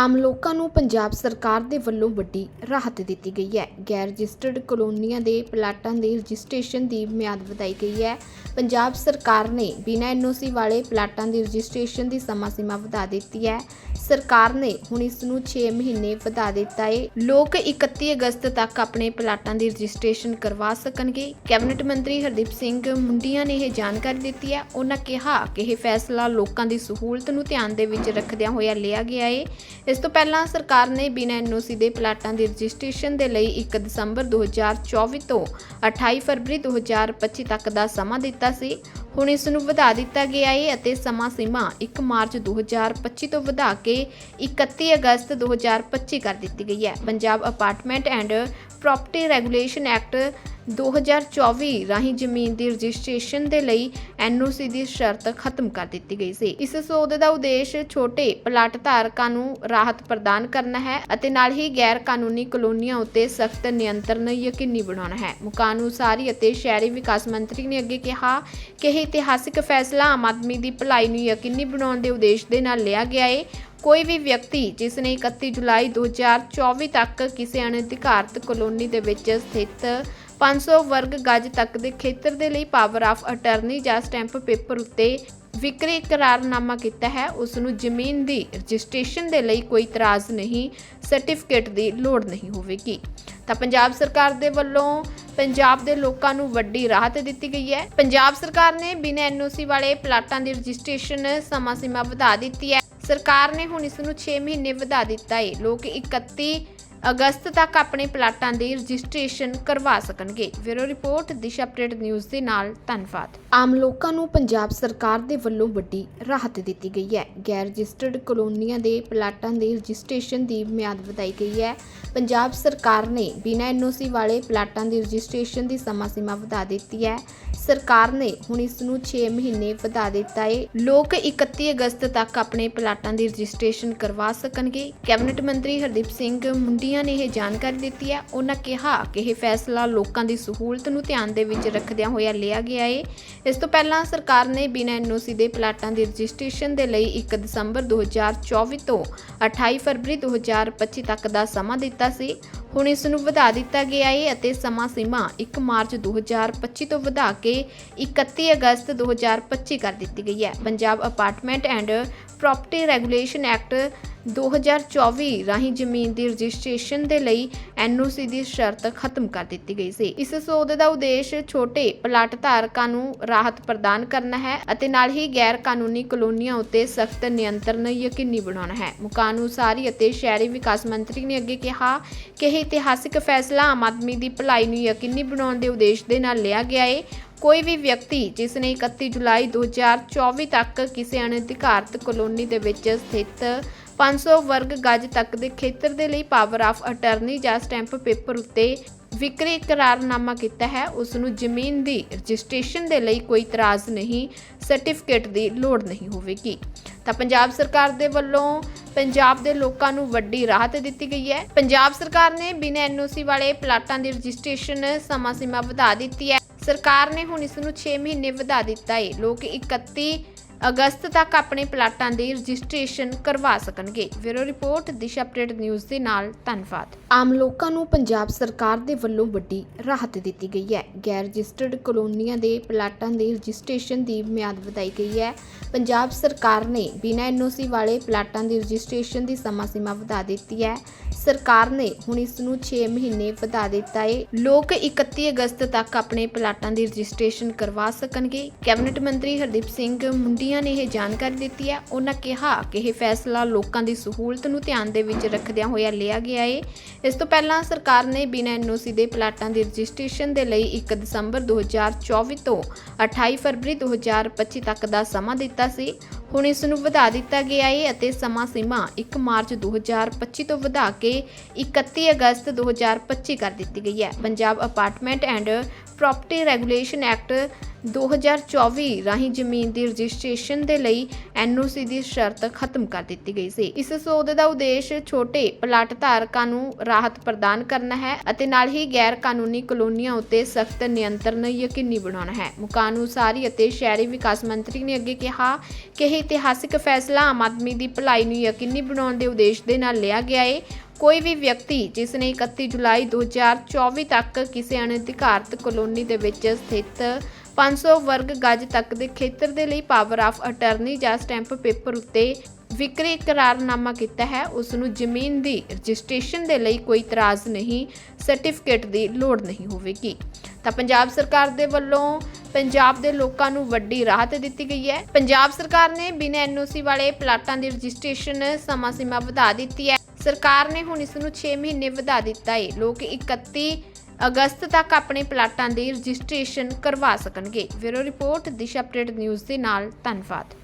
ਆਮ ਲੋਕਾਂ ਨੂੰ ਪੰਜਾਬ ਸਰਕਾਰ ਦੇ ਵੱਲੋਂ ਵੱਡੀ ਰਾਹਤ ਦਿੱਤੀ ਗਈ ਹੈ। ਗੈਰ ਰਜਿਸਟਰਡ ਕਲੋਨੀਆਂ ਦੇ ਪਲਾਟਾਂ ਦੀ ਰਜਿਸਟ੍ਰੇਸ਼ਨ ਦੀ ਮਿਆਦ ਵਧਾਈ ਗਈ ਹੈ। ਪੰਜਾਬ ਸਰਕਾਰ ਨੇ ਬਿਨਾਂ ਐਨਓਸੀ ਵਾਲੇ ਪਲਾਟਾਂ ਦੀ ਰਜਿਸਟ੍ਰੇਸ਼ਨ ਦੀ ਸਮਾਂ ਸੀਮਾ ਵਧਾ ਦਿੱਤੀ ਹੈ। ਸਰਕਾਰ ਨੇ ਹੁਣ ਇਸ ਨੂੰ 6 ਮਹੀਨੇ ਵਧਾ ਦਿੱਤਾ ਹੈ ਲੋਕ 31 ਅਗਸਤ ਤੱਕ ਆਪਣੇ ਪਲਾਟਾਂ ਦੀ ਰਜਿਸਟ੍ਰੇਸ਼ਨ ਕਰਵਾ ਸਕਣਗੇ। ਕੈਬਨਿਟ ਮੰਤਰੀ ਹਰਦੀਪ ਸਿੰਘ ਮੁੰਡੀਆਂ ਨੇ ਇਹ ਜਾਣਕਾਰੀ ਦਿੱਤੀ ਹੈ। ਉਹਨਾਂ ਕਿਹਾ ਕਿ ਇਹ ਫੈਸਲਾ ਲੋਕਾਂ ਦੀ ਸਹੂਲਤ ਨੂੰ ਧਿਆਨ ਦੇ ਵਿੱਚ ਰੱਖਦਿਆਂ ਹੋਇਆ ਲਿਆ ਗਿਆ ਹੈ ਇਸ ਤੋਂ ਪਹਿਲਾਂ ਸਰਕਾਰ ਨੇ ਬਿਨਾਂ ਐਨਓਸੀ ਦੇ ਪਲਾਟਾਂ ਦੀ ਰਜਿਸਟ੍ਰੇਸ਼ਨ ਦੇ ਲਈ 1 ਦਸੰਬਰ 2024 ਤੋਂ 28 ਫਰਵਰੀ 2025 ਤੱਕ ਦਾ ਸਮਾਂ ਦਿੱਤਾ ਸੀ। ਹੁਣ ਇਸ ਨੂੰ ਵਧਾ ਦਿੱਤਾ ਗਿਆ ਹੈ ਅਤੇ ਸਮਾਂ ਸੀਮਾ 1 ਮਾਰਚ 2025 ਤੋਂ ਵਧਾ ਕੇ 31 ਅਗਸਤ 2025 ਕਰ ਦਿੱਤੀ ਗਈ ਹੈ। Punjab apartment and property regulation act 2024 ਰਾਹੀਂ ਜ਼ਮੀਨ ਦੀ ਰਜਿਸਟ੍ਰੇਸ਼ਨ ਦੇ ਲਈ ਐਨਓਸੀ ਦੀ ਸ਼ਰਤ ਖਤਮ ਕਰ ਦਿੱਤੀ ਗਈ ਸੀ। ਇਸ ਸੋਧ ਦਾ ਉਦੇਸ਼ ਛੋਟੇ ਪਲਾਟ ਧਾਰਕਾਂ ਨੂੰ ਰਾਹਤ ਪ੍ਰਦਾਨ ਕਰਨਾ ਹੈ ਅਤੇ ਨਾਲ ਹੀ ਗੈਰ ਕਾਨੂੰਨੀ ਕਲੋਨੀਆਂ ਉੱਤੇ ਸਖਤ ਨਿਯੰਤਰਣ ਯਕੀਨੀ ਬਣਾਉਣਾ ਹੈ। ਮੁਕਾਨ ਉਸਾਰੀ ਅਤੇ ਸ਼ਹਿਰੀ ਵਿਕਾਸ ਮੰਤਰੀ ਨੇ ਅੱਗੇ ਕਿਹਾ ਕਿ ਇਹ ਇਤਿਹਾਸਿਕ ਫੈਸਲਾ ਆਮ ਆਦਮੀ ਦੀ ਭਲਾਈ ਨੂੰ ਯਕੀਨੀ ਬਣਾਉਣ ਦੇ ਉਦੇਸ਼ ਦੇ ਨਾਲ ਲਿਆ ਗਿਆ ਹੈ ਕੋਈ ਵੀ ਵਿਅਕਤੀ ਜਿਸ ਨੇ 31 ਜੁਲਾਈ 2024 ਤੱਕ ਕਿਸੇ ਅਣਅਧਿਕਾਰਤ ਕਲੋਨੀ ਦੇ ਵਿੱਚ ਸਥਿਤ 500 ਵਰਗ ਗਜ ਤੱਕ ਦੇ ਖੇਤਰ ਦੇ ਲਈ ਪਾਵਰ ਆਫ ਅਟਰਨੀ ਜਾਂ ਸਟੈਂਪ ਪੇਪਰ ਉੱਤੇ ਵਿਕਰੀ ਇਕਰਾਰਨਾਮਾ ਕੀਤਾ ਹੈ। ਉਸ ਨੂੰ ਜ਼ਮੀਨ ਦੀ ਰਜਿਸਟ੍ਰੇਸ਼ਨ ਦੇ ਲਈ ਕੋਈ ਇਤਰਾਜ਼ ਨਹੀਂ ਸਰਟੀਫਿਕੇਟ ਦੀ ਲੋੜ ਨਹੀਂ ਹੋਵੇਗੀ। ਤਾਂ ਪੰਜਾਬ ਸਰਕਾਰ ਦੇ ਵੱਲੋਂ ਪੰਜਾਬ ਦੇ ਲੋਕਾਂ ਨੂੰ ਵੱਡੀ ਰਾਹਤ ਦਿੱਤੀ ਗਈ ਹੈ। ਪੰਜਾਬ ਸਰਕਾਰ ਨੇ ਬਿਨਾਂ ਐਨਓਸੀ ਵਾਲੇ ਪਲਾਟਾਂ ਦੀ ਰਜਿਸਟ੍ਰੇਸ਼ਨ ਸਮਾਂ ਸੀਮਾ ਵਧਾ ਦਿੱਤੀ ਹੈ। ਸਰਕਾਰ ਨੇ ਹੁਣ ਇਸ ਨੂੰ 6 ਮਹੀਨੇ ਵਧਾ ਦਿੱਤਾ ਹੈ ਲੋਕ 31 ਅਗਸਤ ਤੱਕ ਆਪਣੇ ਪਲਾਟਾਂ ਦੀ ਰਜਿਸਟ੍ਰੇਸ਼ਨ ਕਰਵਾ ਸਕਣਗੇ। Bureau report, Disha update news ਦੇ ਨਾਲ ਧੰਨਵਾਦ। ਆਮ ਲੋਕਾਂ ਨੂੰ ਪੰਜਾਬ ਸਰਕਾਰ ਦੇ ਵੱਲੋਂ ਵੱਡੀ ਰਾਹਤ ਦਿੱਤੀ ਗਈ ਹੈ। ਗੈਰ ਰਜਿਸਟਰਡ ਕਲੋਨੀਆਂ ਦੇ ਪਲਾਟਾਂ ਦੀ ਰਜਿਸਟ੍ਰੇਸ਼ਨ ਦੀ ਮਿਆਦ ਵਧਾਈ ਗਈ ਹੈ। ਪੰਜਾਬ ਸਰਕਾਰ ਨੇ ਬਿਨਾਂ ਐਨਓਸੀ ਵਾਲੇ ਪਲਾਟਾਂ ਦੀ ਰਜਿਸਟ੍ਰੇਸ਼ਨ ਦੀ ਸਮਾਂ ਸੀਮਾ ਵਧਾ ਦਿੱਤੀ ਹੈ। ਸਰਕਾਰ ਨੇ ਹੁਣ ਇਸ ਨੂੰ 6 ਮਹੀਨੇ ਵਧਾ ਦਿੱਤਾ ਹੈ ਲੋਕ 31 ਅਗਸਤ ਤੱਕ ਆਪਣੇ ਪਲਾਟਾਂ ਦੀ ਰਜਿਸਟ੍ਰੇਸ਼ਨ ਕਰਵਾ ਸਕਣਗੇ। ਕੈਬਨਿਟ ਮੰਤਰੀ ਹਰਦੀਪ ਸਿੰਘ ਮੁੰਡੀ ਮੁੰਡੀਆਂ ਨੇ ਇਹ ਜਾਣਕਾਰੀ ਦਿੱਤੀ ਹੈ। ਉਹਨਾਂ ਕਿਹਾ ਕਿ ਇਹ ਫੈਸਲਾ ਲੋਕਾਂ ਦੀ ਸਹੂਲਤ ਨੂੰ ਧਿਆਨ ਦੇ ਵਿੱਚ ਰੱਖਦਿਆਂ ਹੋਇਆ ਲਿਆ ਗਿਆ ਹੈ ਇਸ ਤੋਂ ਪਹਿਲਾਂ ਸਰਕਾਰ ਨੇ ਬਿਨਾਂ ਐਨਓਸੀ ਦੇ ਪਲਾਟਾਂ ਦੀ ਰਜਿਸਟ੍ਰੇਸ਼ਨ ਦੇ ਲਈ 1 ਦਸੰਬਰ 2024 ਤੋਂ 28 ਫਰਵਰੀ 2025 ਤੱਕ ਦਾ ਸਮਾਂ ਦਿੱਤਾ ਸੀ। ਹੁਣ ਇਸ ਨੂੰ ਵਧਾ ਦਿੱਤਾ ਗਿਆ ਹੈ ਅਤੇ ਸਮਾਂ ਸੀਮਾ 1 ਮਾਰਚ 2025 ਤੋਂ ਵਧਾ ਕੇ 31 ਅਗਸਤ 2025 ਕਰ ਦਿੱਤੀ ਗਈ ਹੈ। Punjab apartment and property regulation act 2024 ਰਾਹੀਂ ਜ਼ਮੀਨ ਦੀ ਰਜਿਸਟ੍ਰੇਸ਼ਨ ਦੇ ਲਈ ਐਨਓਸੀ ਦੀ ਸ਼ਰਤ ਖਤਮ ਕਰ ਦਿੱਤੀ ਗਈ ਸੀ। ਇਸ ਸੋਧ ਦਾ ਉਦੇਸ਼ ਛੋਟੇ ਪਲਾਟ ਧਾਰਕਾਂ ਨੂੰ ਰਾਹਤ ਪ੍ਰਦਾਨ ਕਰਨਾ ਹੈ ਅਤੇ ਨਾਲ ਹੀ ਗੈਰ ਕਾਨੂੰਨੀ ਕਲੋਨੀਆਂ ਉੱਤੇ ਸਖਤ ਨਿਯੰਤਰਣ ਯਕੀਨੀ ਬਣਾਉਣਾ ਹੈ। ਮੁਕਾਨ ਉਸਾਰੀ ਅਤੇ ਸ਼ਹਿਰੀ ਵਿਕਾਸ ਮੰਤਰੀ ਨੇ ਅੱਗੇ ਕਿਹਾ ਕਿ ਇਹ ਇਤਿਹਾਸਿਕ ਫੈਸਲਾ ਆਮ ਆਦਮੀ ਦੀ ਭਲਾਈ ਨੂੰ ਯਕੀਨੀ ਬਣਾਉਣ ਦੇ ਉਦੇਸ਼ ਦੇ ਨਾਲ ਲਿਆ ਗਿਆ ਹੈ ਕੋਈ ਵੀ ਵਿਅਕਤੀ ਜਿਸ ਨੇ 31 ਜੁਲਾਈ 2024 ਤੱਕ ਕਿਸੇ ਅਣਅਧਿਕਾਰਤ ਕਲੋਨੀ ਦੇ ਵਿੱਚ ਸਥਿਤ 500 ਵਰਗ ਗਜ ਤੱਕ ਦੇ ਖੇਤਰ ਦੇ ਲਈ ਪਾਵਰ ਆਫ ਅਟਰਨੀ ਜਾਂ ਸਟੈਂਪ ਪੇਪਰ ਉੱਤੇ ਵਿਕਰੀ ਇਕਰਾਰਨਾਮਾ ਕੀਤਾ ਹੈ ਉਸ ਨੂੰ ਜ਼ਮੀਨ ਦੀ ਰਜਿਸਟ੍ਰੇਸ਼ਨ ਦੇ ਲਈ ਕੋਈ ਇਤਰਾਜ਼ ਨਹੀਂ ਸਰਟੀਫਿਕੇਟ ਦੀ ਲੋੜ ਨਹੀਂ ਹੋਵੇਗੀ। ਤਾਂ ਪੰਜਾਬ ਸਰਕਾਰ ਦੇ ਵੱਲੋਂ ਪੰਜਾਬ ਦੇ ਲੋਕਾਂ ਨੂੰ ਵੱਡੀ ਰਾਹਤ ਦਿੱਤੀ ਗਈ ਹੈ। ਪੰਜਾਬ ਸਰਕਾਰ ਨੇ ਬਿਨਾਂ ਐਨਓਸੀ ਵਾਲੇ ਪਲਾਟਾਂ ਦੀ ਰਜਿਸਟ੍ਰੇਸ਼ਨ ਸਮਾਂ ਸੀਮਾ ਵਧਾ ਦਿੱਤੀ ਹੈ। ਸਰਕਾਰ ਨੇ ਹੁਣ ਇਸ ਨੂੰ 6 ਮਹੀਨੇ ਵਧਾ ਦਿੱਤਾ ਹੈ ਲੋਕ 31 ਅਗਸਤ ਤੱਕ ਆਪਣੇ ਪਲਾਟਾਂ ਦੀ ਰਜਿਸਟ੍ਰੇਸ਼ਨ ਕਰਵਾ ਸਕਣਗੇ। Bureau report, Disha update news ਦੇ ਨਾਲ ਧੰਨਵਾਦ। ਆਮ ਲੋਕਾਂ ਨੂੰ ਪੰਜਾਬ ਸਰਕਾਰ ਦੇ ਵੱਲੋਂ ਵੱਡੀ ਰਾਹਤ ਦਿੱਤੀ ਗਈ ਹੈ। ਗੈਰ ਰਜਿਸਟਰਡ ਕਲੋਨੀਆਂ ਦੇ ਪਲਾਟਾਂ ਦੀ ਰਜਿਸਟ੍ਰੇਸ਼ਨ ਦੀ ਮਿਆਦ ਵਧਾਈ ਗਈ ਹੈ। ਪੰਜਾਬ ਸਰਕਾਰ ਨੇ ਬਿਨਾਂ ਐਨਓਸੀ ਵਾਲੇ ਪਲਾਟਾਂ ਦੀ ਰਜਿਸਟ੍ਰੇਸ਼ਨ ਦੀ ਸਮਾਂ ਸੀਮਾ ਵਧਾ ਦਿੱਤੀ ਹੈ। ਸਰਕਾਰ ਨੇ ਹੁਣ ਇਸ ਨੂੰ 6 ਮਹੀਨੇ ਵਧਾ ਦਿੱਤਾ ਹੈ ਲੋਕ 31 ਅਗਸਤ ਤੱਕ ਆਪਣੇ ਪਲਾਟਾਂ ਦੀ ਰਜਿਸਟ੍ਰੇਸ਼ਨ ਕਰਵਾ ਸਕਣਗੇ। ਕੈਬਨਿਟ ਮੰਤਰੀ ਹਰਦੀਪ ਸਿੰਘ ਮੁੰਡੀ ਮੁੰਡੀਆਂ ਨੇ ਇਹ ਜਾਣਕਾਰੀ ਦਿੱਤੀ ਹੈ। ਉਹਨਾਂ ਕਿਹਾ ਕਿ ਇਹ ਫੈਸਲਾ ਲੋਕਾਂ ਦੀ ਸਹੂਲਤ ਨੂੰ ਧਿਆਨ ਦੇ ਵਿੱਚ ਰੱਖਦਿਆਂ ਹੋਇਆ ਲਿਆ ਗਿਆ ਹੈ ਇਸ ਤੋਂ ਪਹਿਲਾਂ ਸਰਕਾਰ ਨੇ ਬਿਨਾਂ ਐਨਓਸੀ ਦੇ ਪਲਾਟਾਂ ਦੀ ਰਜਿਸਟ੍ਰੇਸ਼ਨ ਦੇ ਲਈ 1 ਦਸੰਬਰ 2024 ਤੋਂ 28 ਫਰਵਰੀ 2025 ਤੱਕ ਦਾ ਸਮਾਂ ਦਿੱਤਾ ਸੀ। ਹੁਣ ਇਸ ਨੂੰ ਵਧਾ ਦਿੱਤਾ ਗਿਆ ਹੈ ਅਤੇ ਸਮਾਂ ਸੀਮਾ 1 ਮਾਰਚ 2025 ਤੋਂ ਵਧਾ ਕੇ 31 ਅਗਸਤ 2025 ਕਰ ਦਿੱਤੀ ਗਈ ਹੈ। Punjab apartment and property regulation act 2024 ਰਾਹੀਂ ਜ਼ਮੀਨ ਦੀ ਰਜਿਸਟ੍ਰੇਸ਼ਨ ਦੇ ਲਈ ਐਨਓਸੀ ਦੀ ਸ਼ਰਤ ਖਤਮ ਕਰ ਦਿੱਤੀ ਗਈ ਸੀ। ਇਸ ਸੋਧ ਦਾ ਉਦੇਸ਼ ਛੋਟੇ ਪਲਾਟ ਧਾਰਕਾਂ ਨੂੰ ਰਾਹਤ ਪ੍ਰਦਾਨ ਕਰਨਾ ਹੈ ਅਤੇ ਨਾਲ ਹੀ ਗੈਰ ਕਾਨੂੰਨੀ ਕਲੋਨੀਆਂ ਉੱਤੇ ਸਖਤ ਨਿਯੰਤਰਣ ਯਕੀਨੀ ਬਣਾਉਣਾ ਹੈ। ਮੁਕਾਨ ਉਸਾਰੀ ਅਤੇ ਸ਼ਹਿਰੀ ਵਿਕਾਸ ਮੰਤਰੀ ਨੇ ਅੱਗੇ ਕਿਹਾ ਕਿ ਇਹ ਇਤਿਹਾਸਿਕ ਫੈਸਲਾ ਆਮ ਆਦਮੀ ਦੀ ਭਲਾਈ ਨੂੰ ਯਕੀਨੀ ਬਣਾਉਣ ਦੇ ਉਦੇਸ਼ ਦੇ ਨਾਲ ਲਿਆ ਗਿਆ ਹੈ ਕੋਈ ਵੀ ਵਿਅਕਤੀ ਜਿਸ ਨੇ 31 ਜੁਲਾਈ 2024 ਤੱਕ ਕਿਸੇ ਅਣਅਧਿਕਾਰਤ ਕਲੋਨੀ ਦੇ ਵਿੱਚ ਸਥਿਤ 500 ਵਰਗ ਗਜ ਤੱਕ ਦੇ ਖੇਤਰ ਦੇ ਲਈ ਪਾਵਰ ਆਫ ਅਟਰਨੀ ਜਾਂ ਸਟੈਂਪ ਪੇਪਰ ਉੱਤੇ ਵਿਕਰੀ ਇਕਰਾਰਨਾਮਾ ਕੀਤਾ ਹੈ, ਉਸ ਨੂੰ ਜ਼ਮੀਨ ਦੀ ਰਜਿਸਟ੍ਰੇਸ਼ਨ ਦੇ ਲਈ ਕੋਈ ਇਤਰਾਜ਼ ਨਹੀਂ ਸਰਟੀਫਿਕੇਟ ਦੀ ਲੋੜ ਨਹੀਂ ਹੋਵੇਗੀ। ਤਾਂ ਪੰਜਾਬ ਸਰਕਾਰ ਦੇ ਵੱਲੋਂ ਪੰਜਾਬ ਦੇ ਲੋਕਾਂ ਨੂੰ ਵੱਡੀ ਰਾਹਤ ਦਿੱਤੀ ਗਈ ਹੈ। ਪੰਜਾਬ ਸਰਕਾਰ ਨੇ ਬਿਨਾਂ ਐਨਓਸੀ ਵਾਲੇ ਪਲਾਟਾਂ ਦੀ ਰਜਿਸਟ੍ਰੇਸ਼ਨ ਸਮਾਂ ਸੀਮਾ ਵਧਾ ਦਿੱਤੀ ਹੈ। ਸਰਕਾਰ ਨੇ ਹੁਣ ਇਸ ਨੂੰ 6 ਮਹੀਨੇ ਵਧਾ ਦਿੱਤਾ ਹੈ ਲੋਕ 31 ਅਗਸਤ ਤੱਕ ਆਪਣੇ ਪਲਾਟਾਂ ਦੀ ਰਜਿਸਟ੍ਰੇਸ਼ਨ ਕਰਵਾ ਸਕਣਗੇ। Bureau report, Disha update news ਦੇ ਨਾਲ ਧੰਨਵਾਦ।